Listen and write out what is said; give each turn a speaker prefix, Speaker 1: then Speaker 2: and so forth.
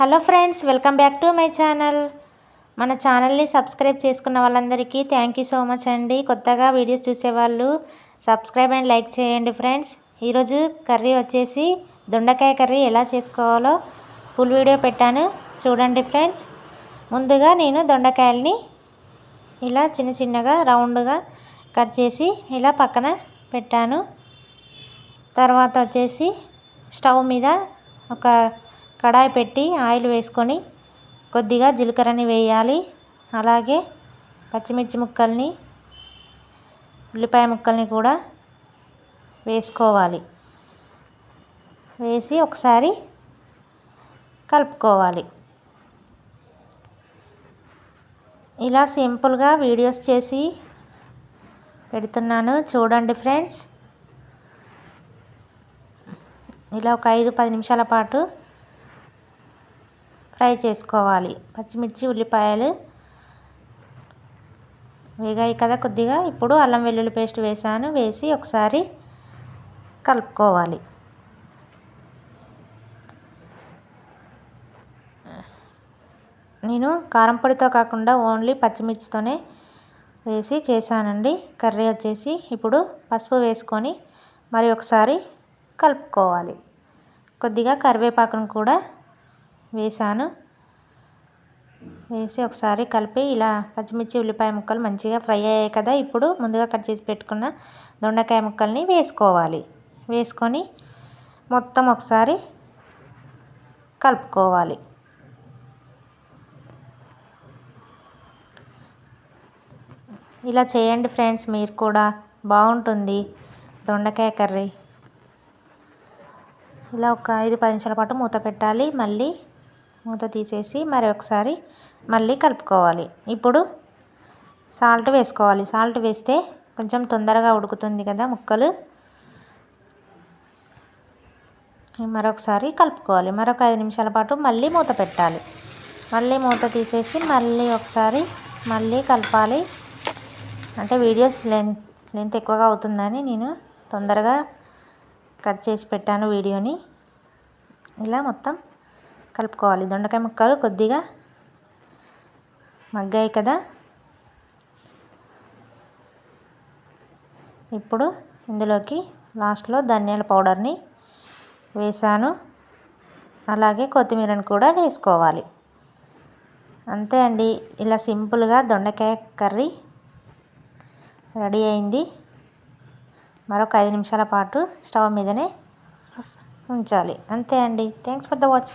Speaker 1: Hello friends welcome back to my channel. మన ఛానల్ని subscribe చేసుకున్న వాళ్ళందరికీ థ్యాంక్ యూ సో మచ్ అండి. కొత్తగా వీడియోస్ చూసేవాళ్ళు సబ్స్క్రైబ్ అండ్ లైక్ చేయండి ఫ్రెండ్స్. ఈరోజు కర్రీ వచ్చేసి దొండకాయ కర్రీ ఎలా చేసుకోవాలో ఫుల్ వీడియో పెట్టాను. చూడండి ఫ్రెండ్స్. ముందుగా నేను దొండకాయల్ని ఇలా చిన్న చిన్నగా రౌండ్గా కట్ చేసి ఇలా పక్కన పెట్టాను. తర్వాత వచ్చేసి స్టవ్ మీద ఒక కడాయి పెట్టి ఆయిల్ వేసుకొని కొద్దిగా జీలకర్రని వేయాలి. అలాగే పచ్చిమిర్చి ముక్కల్ని ఉల్లిపాయ ముక్కల్ని కూడా వేసుకోవాలి. వేసి ఒకసారి కలుపుకోవాలి. ఇలా సింపుల్గా వీడియోస్ చేసి పెడుతున్నాను. చూడండి ఫ్రెండ్స్. ఇలా ఒక ఐదు పది నిమిషాల పాటు ఫ్రై చేసుకోవాలి. పచ్చిమిర్చి ఉల్లిపాయలు వేగాయి కదా కొద్దిగా. ఇప్పుడు అల్లం వెల్లుల్లి పేస్ట్ వేసాను. వేసి ఒకసారి కలుపుకోవాలి. నేను కారం పొడితో కాకుండా ఓన్లీ పచ్చిమిర్చితోనే వేసి చేశానండి. కర్రీ వచ్చేసి ఇప్పుడు పసుపు వేసుకొని మరి ఒకసారి కలుపుకోవాలి. కొద్దిగా కరివేపాకును కూడా వేసాను వేసి ఒకసారి కలిపి ఇలా పచ్చిమిర్చి ఉల్లిపాయ ముక్కలు మంచిగా ఫ్రై అయ్యాయి కదా ఇప్పుడు ముందుగా కట్ చేసి పెట్టుకున్న దొండకాయ ముక్కల్ని వేసుకోవాలి. వేసుకొని మొత్తం ఒకసారి కలుపుకోవాలి. ఇలా చేయండి ఫ్రెండ్స్ మీరు కూడా బాగుంటుంది దొండకాయ కర్రీ. ఇలా ఒక ఐదు పది నిమిషాల పాటు మూత పెట్టాలి. మళ్ళీ మూత తీసేసి మరి ఒకసారి మళ్ళీ కలుపుకోవాలి. ఇప్పుడు సాల్ట్ వేసుకోవాలి. సాల్ట్ వేస్తే కొంచెం తొందరగా ఉడుకుతుంది కదా ముక్కలు. మరొకసారి కలుపుకోవాలి. మరొక ఐదు నిమిషాల పాటు మళ్ళీ మూత పెట్టాలి. మళ్ళీ మూత తీసేసి మళ్ళీ ఒకసారి మళ్ళీ కలపాలి. అంటే వీడియోస్ లెంత్ లెంత్ ఎక్కువగా అవుతుందని నేను తొందరగా కట్ చేసి పెట్టాను వీడియోని. ఇలా మొత్తం కలుపుకోవాలి. దొండకాయ ముక్కలు కొద్దిగా మగ్గాయి కదా. ఇప్పుడు ఇందులోకి లాస్ట్లో ధనియాల పౌడర్ని వేసాను అలాగే కొత్తిమీరని కూడా వేసుకోవాలి. అంతే అండి. ఇలా సింపుల్గా దొండకాయ కర్రీ రెడీ అయింది. మరొక ఐదు నిమిషాల పాటు స్టవ్ మీదనే ఉంచాలి. అంతే అండి. Thanks for the watch.